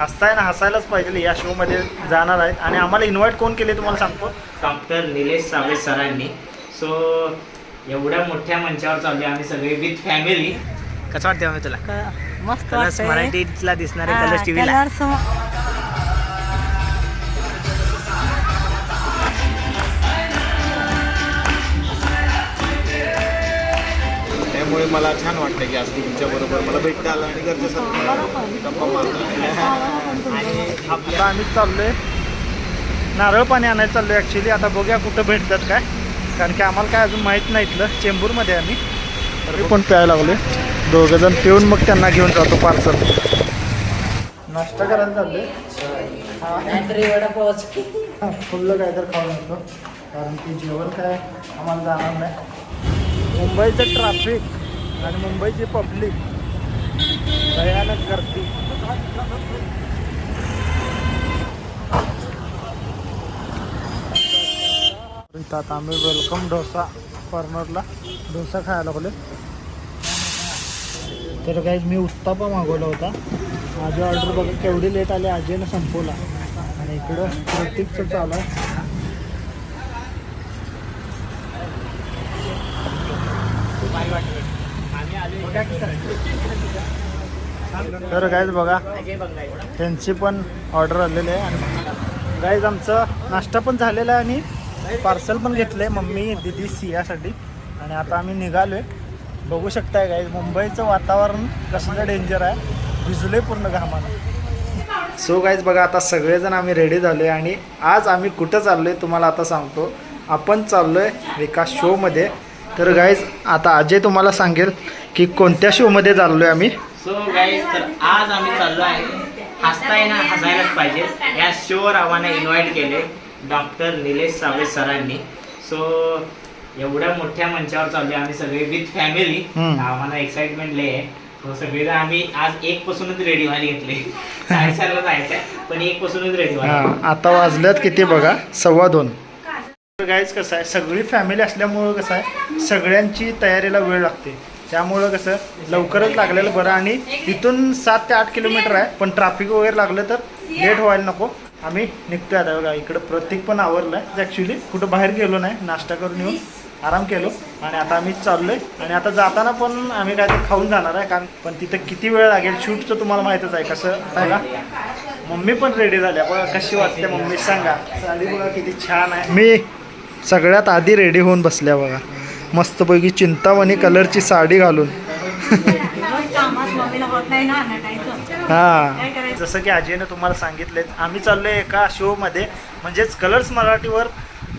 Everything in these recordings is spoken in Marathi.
हसताय ना हसायलाच पाहिजे या शो मध्ये जाणार आहेत. आणि आम्हाला इन्व्हाइट कोण केले तुम्हाला सांगतो? डॉक्टर निलेश सावे सरांनी. सो एवढ्या मोठ्या मंचावर चालले आम्ही सगळे विथ फॅमिली कसं वाटतं तुला? मस्त. मराठीतला दिसणारे हा, कलर्स टीव्हीला मला छान वाटतं की आज तुमच्या बरोबर मला भेटता आलं आणि घरच्यासारखं गप्पा आणि आता आम्ही चाललोय. नारळ पाणी आणायला चाललोय ॲक्च्युली आता बघूया कुठं भेटतात काय. कारण की आम्हाला काय अजून माहीत नाही इथलं. चेंबूरमध्ये आम्ही. तर पण प्यायला लागलोय. दोघं जण पिऊन मग त्यांना घेऊन जातो पार्सल नाश्ता करायला चाललोय. हा. फुल्ल काय तर खाऊन येतो. कारण की जेवण काय आम्हाला जाणार नाही. मुंबईचं ट्रॅफिक आणि मुंबईची पब्लिक भयानक गर्दी. इथं आता आम्ही वेलकम डोसा कॉर्नरला डोसा खायला लागले तर काही मी उत्तापा मागवला होता. माझी ऑर्डर बघा केवढी लेट आली आजीनं संपवला. आणि इकडं प्रतीकचं चालू आहे. तर गाईज बघा त्यांची पण ऑर्डर आलेली आहे. आणि गाईज आमचं नाश्ता पण झालेला आहे आणि पार्सल पण घेतलं आहे मम्मी दिदी सियासाठी. आणि आता आम्ही निघालो आहे बघू शकताय गाईज मुंबईचं वातावरण कसलं डेंजर आहे. भिजलोय पूर्ण घामानं. सो गाईज बघा आता सगळेजण आम्ही रेडी झालो आहे आणि आज आम्ही कुठं चाललो आहे तुम्हाला आता सांगतो. आपण चाललो आहे एका शोमध्ये तर गाईज आता अजय तुम्हाला सांगेल की कोणत्या शोमध्ये चाललो आहे आम्ही? सो गाईज तर आज आम्ही चाललो आहे हसताय ना हसायलाच पाहिजे. या शोवर आम्हाला इन्व्हाइट केले डॉक्टर निलेश सावे सरांनी. सो एवढ्या मोठ्या मंचावर चालले आम्ही सगळे विथ फॅमिली. आम्हाला एक्साइटमेंट लय आहे. सगळेजण आम्ही आज एक पासूनच रेडी व्हायला घेतले. साडेचारला जायचं आहे पण एक पासूनच रेडी व्हायला हा आता वाजल्यात किती बघा? सव्वा दोन. गाईज कसं आहे? सगळी फॅमिली असल्यामुळं कसं आहे? सगळ्यांची तयारीला वेळ लागते. त्यामुळं कसं लवकरच लागलेलं बरं आणि इथून सात ते आठ किलोमीटर आहे पण ट्रॅफिक वगैरे लागलं तर लेट व्हायला नको. आम्ही निघतोय आता बघा इकडं प्रतीक पण आवरलं आहे ॲक्च्युली कुठं बाहेर गेलो नाही नाश्ता करून येऊन आराम केलो. आणि आता आम्ही चाललोय. आणि आता जाताना पण आम्ही काय खाऊन जाणार आहे कारण पण तिथं किती वेळ लागेल शूटचं तुम्हाला माहीतच आहे. कसं आहे का मम्मी पण रेडी झाल्या बघा कशी वाटते मम्मी सांगा. साडी बघा किती छान आहे. मी सगळ्यात आधी रेडी होऊन बसल्या बघा. मस्तपैकी चिंतामणी कलरची साडी घालून. हां. हा जसं की अजयनं तुम्हाला सांगितले आम्ही चाललोय एका शोमध्ये म्हणजेच कलर्स मराठीवर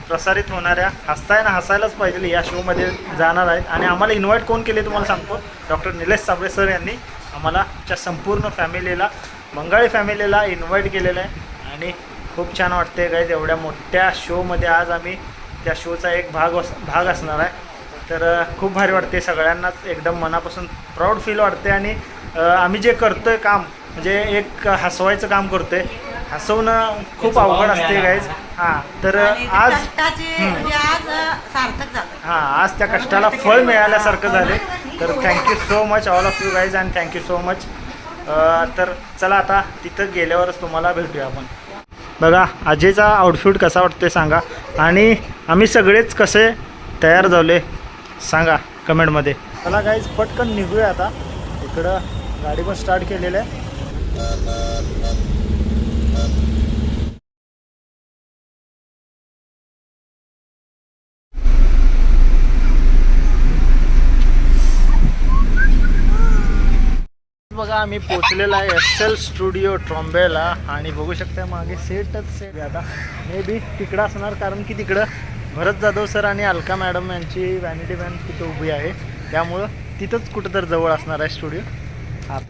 प्रसारित होणाऱ्या हसताय ना हसायलाच पाहिजे या शोमध्ये जाणार आहेत. आणि आम्हाला इन्व्हाइट कोण केले तुम्हाला सांगतो. डॉक्टर निलेश साबळे सर यांनी आम्हाला आमच्या संपूर्ण फॅमिलीला बंगाळी फॅमिलीला इन्व्हाइट केलेलं आहे. आणि खूप छान वाटते गाईज एवढ्या मोठ्या शोमध्ये आज आम्ही त्या शोचा एक भाग अस भाग असणार आहे. तर खूप भारी वाटते सगळ्यांनाच. एकदम मनापासून प्राऊड फील वाटते आणि आम्ही जे करतोय काम म्हणजे एक हसवायचं काम करतोय हसवणं खूप अवघड असते. गाईज हां तर आज. म्हणजे आज अ, सार्थक झालं. हां आज त्या कष्टाला फळ मिळाल्यासारखं झाले तर thank you so much all of you guys and thank you so much तर चला आता तिथं गेल्यावरच तुम्हाला भेटूया आपण. बघा अजयचा आउटफिट कसा वाटतोय सांगा. आणि आम्ही सगळेच कसे तयार झाले सांगा कमेंटमध्ये. चला गाईज पटकन निघूया आता. इकडं गाडी पण स्टार्ट केलेलं आहे. बघा आम्ही पोचलेला आहे एस एल स्टुडिओ ट्रॉम्बेला आणि बघू शकता मागे सेटच सेट आता मे बी तिकडं असणार कारण की तिकडं भरत जाधव सर आणि अलका मॅडम यांची व्हॅनिटी व्हॅन तिथं उभी आहे. त्यामुळं तिथंच कुठं तर जवळ असणार आहे स्टुडिओ आता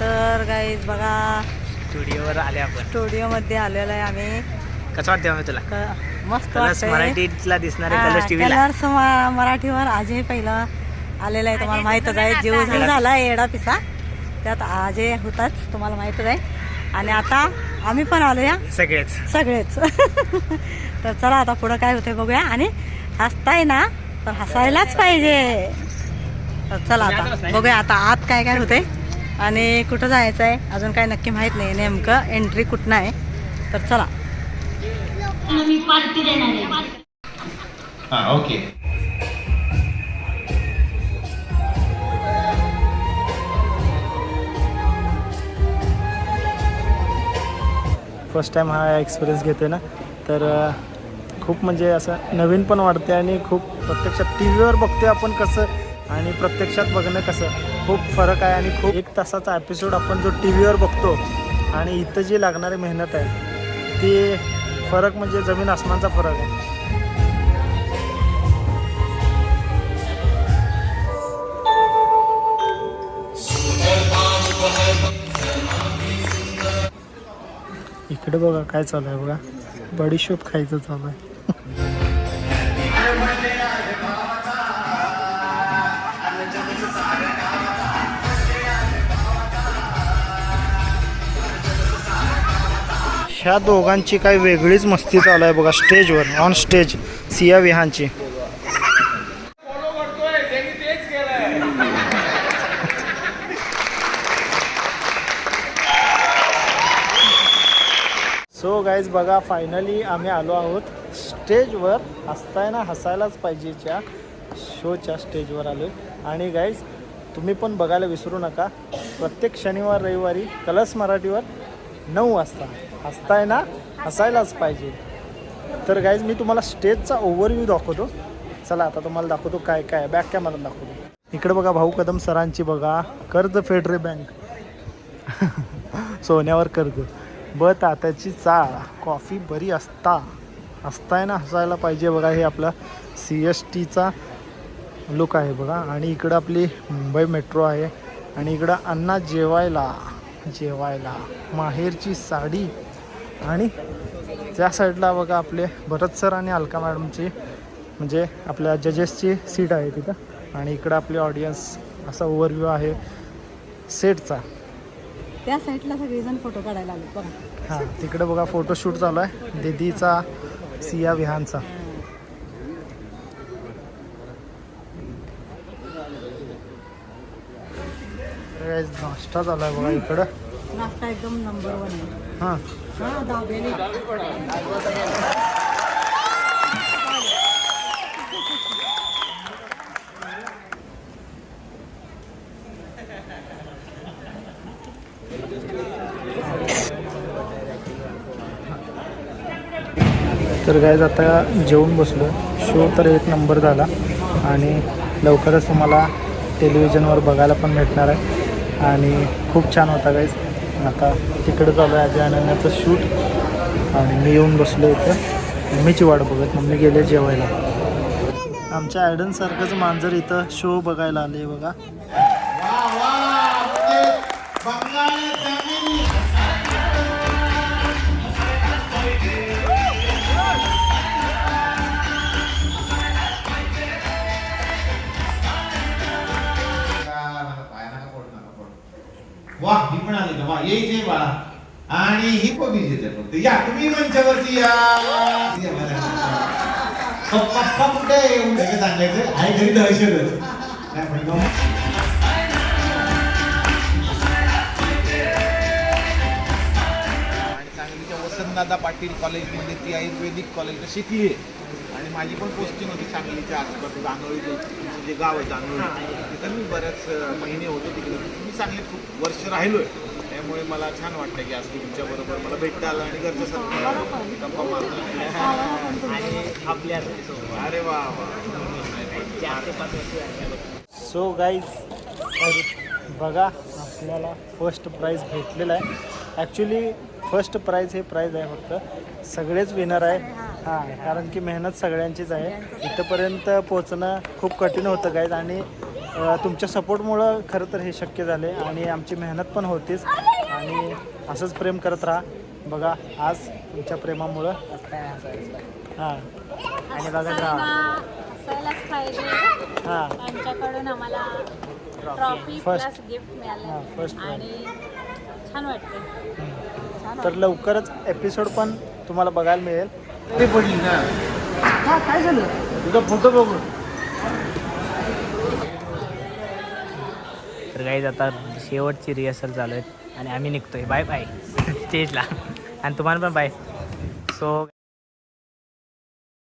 तर गाईज बघा. स्टुडिओवर आले आपण. स्टुडिओमध्ये आलेलो आहे आम्ही. कसं वाटतं आम्ही तुला? क- मस्त. मराठीतला दिसणारे कलर्स मराठीवर अजय पहिला आलेला आहे तुम्हाला माहीतच आहे. जीव झाला झाला येडा पिसा. त्यात अजय होताच तुम्हाला माहीतच आहे. आणि आता आम्ही पण आलो या. सगळेच. सगळेच. तर चला आता पुढं काय होतंय बघूया. आणि हसताय ना तर हसायलाच पाहिजे. तर चला आता बघूया आता आत काय काय होतंय. आणि कुठं जायचं आहे अजून काय नक्की माहीत नाही. नेमकं एंट्री कुठनं आहे. तर चला. हां ओके. फर्स्ट टाईम हा एक्सपिरियन्स घेते ना तर खूप म्हणजे असं नवीन पण वाटते आणि खूप प्रत्यक्षात टी व्हीवर बघते आपण कसं आणि प्रत्यक्षात बघणं कसं. खूप फरक आहे आणि खूप एक तासाचा एपिसोड आपण जो टी व्हीवर बघतो आणि इथं जी लागणारी मेहनत आहे ती फरक म्हणजे जमीन आसमानचा फरक आहे. इकडे बघा काय चालू आहे बघा. बडीशोप खायचं चालू आहे. ह्या दोघांची काही वेगळीच मस्ती चालू आहे बघा स्टेजवर ऑन स्टेज सिया विहानची सो गाईज बघा. फायनली आम्ही आलो आहोत स्टेजवर हसताय ना हसायलाच पाहिजेच्या शोच्या स्टेजवर आलो आणि गाईज तुम्ही पण बघायला विसरू नका. प्रत्येक शनिवार रविवारी कलर्स मराठीवर नऊ वाजता हसताय ना हसायलाच पाहिजे. तर गाईज मी तुम्हाला स्टेजचा ओव्हरव्ह्यू दाखवतो. चला आता तुम्हाला दाखवतो काय काय बॅक कॅमेरा दाखवतो. इकडे बघा भाऊ कदम सरांची बघा. कर्ज फेडरे बँक सोन्यावर कर्ज. ब तात्याची चाळ कॉफी बरी असता असताय ना हसायला पाहिजे बघा हे आपला सी एस टीचा लुक आहे बघा. आणि इकडं आपली मुंबई मेट्रो आहे. आणि इकडं अण्णा जेवायला जेवायला. माहेरची साडी. आणि त्या साईडला बघा आपले भरत सर आणि अलका मॅडमची म्हणजे आपल्या जजेसची सीट आहे तिथं. आणि इकडं आपली ऑडियन्स असा ओव्हरव्ह्यू आहे. सेटचा त्या साईडला सगळेजण फोटो काढायला आले बघा. हां तिकडे बघा फोटोशूट चालू आहे. दिदीचा सिया विहानचा. नाश्ता चालू आहे बघा इकडं. नाश्ता एकदम नंबर वन आहे. हां. हा दाबेली. तर गायज आता जेवून बसलो शो तर एक नंबर झाला. आणि लवकरच तुम्हाला टेलिव्हिजनवर बघायला पण भेटणार आहे. आणि खूप छान होता गाईज आता तिकडं चालू आहे अजय अनन्याचं शूट आणि मी येऊन बसलो इथं. मम्मीची वाट बघत. मम्मी गेले जेवायला. आमच्या ॲडनसारखंच मांजर इथं शो बघायला आले बघा. ही वा ये जे बाळा आणि ही कोबी येते फक्त या तुम्ही मंचावरती या. पप्पा कुठे आहे? सांगायचं. आहे घरी दहशत काय म्हणतो? दादा वसंतदादा पाटील कॉलेजमध्ये ती आयुर्वेदिक कॉलेजला शिकली आहे. आणि माझी पण पोस्टिंग होती सांगलीच्या आसपास दानोळी जे तुमचं जे गाव आहे दानोळी. तिथं मी बऱ्याच महिने होतो तिकडे. मी सांगलीत खूप वर्ष राहिलो आहे त्यामुळे मला छान वाटतं की आज तुमच्या बरोबर मला भेटता आलं आणि घरच्या सारखं गप्पा आणि आपल्या अरे वा. सो गाईज बघा आपल्याला फर्स्ट प्राईज भेटलेलं आहे. ॲक्च्युली फर्स्ट प्राईज हे प्राईज आहे फक्त. सगळेच विनर आहे. हां कारण की मेहनत सगळ्यांचीच आहे. इथंपर्यंत पोचणं खूप कठीण होतं गाईज आणि तुमच्या सपोर्टमुळं खरं तर हे शक्य झाले आणि आमची मेहनत पण होतीच. आणि असंच प्रेम करत राहा. बघा आज तुमच्या प्रेमामुळं. हां. आणि बघत राहा असायलाच पाहिजे. हां. त्यांच्याकडून आम्हाला ट्रॉफी First. प्लस गिफ्ट हां मिळालं फर्स्ट आणि छान वाटते तर लवकरच एपिसोड पण तुम्हाला बघायला मिळेल. ते पडली ना. हा काय झालं? तुझा फोटो बघून. तर काही आता शेवटची रिहर्सल चालू आहेत आणि आम्ही निघतोय. Bye bye. स्टेजला. आणि तुम्हाला पण बाय. सो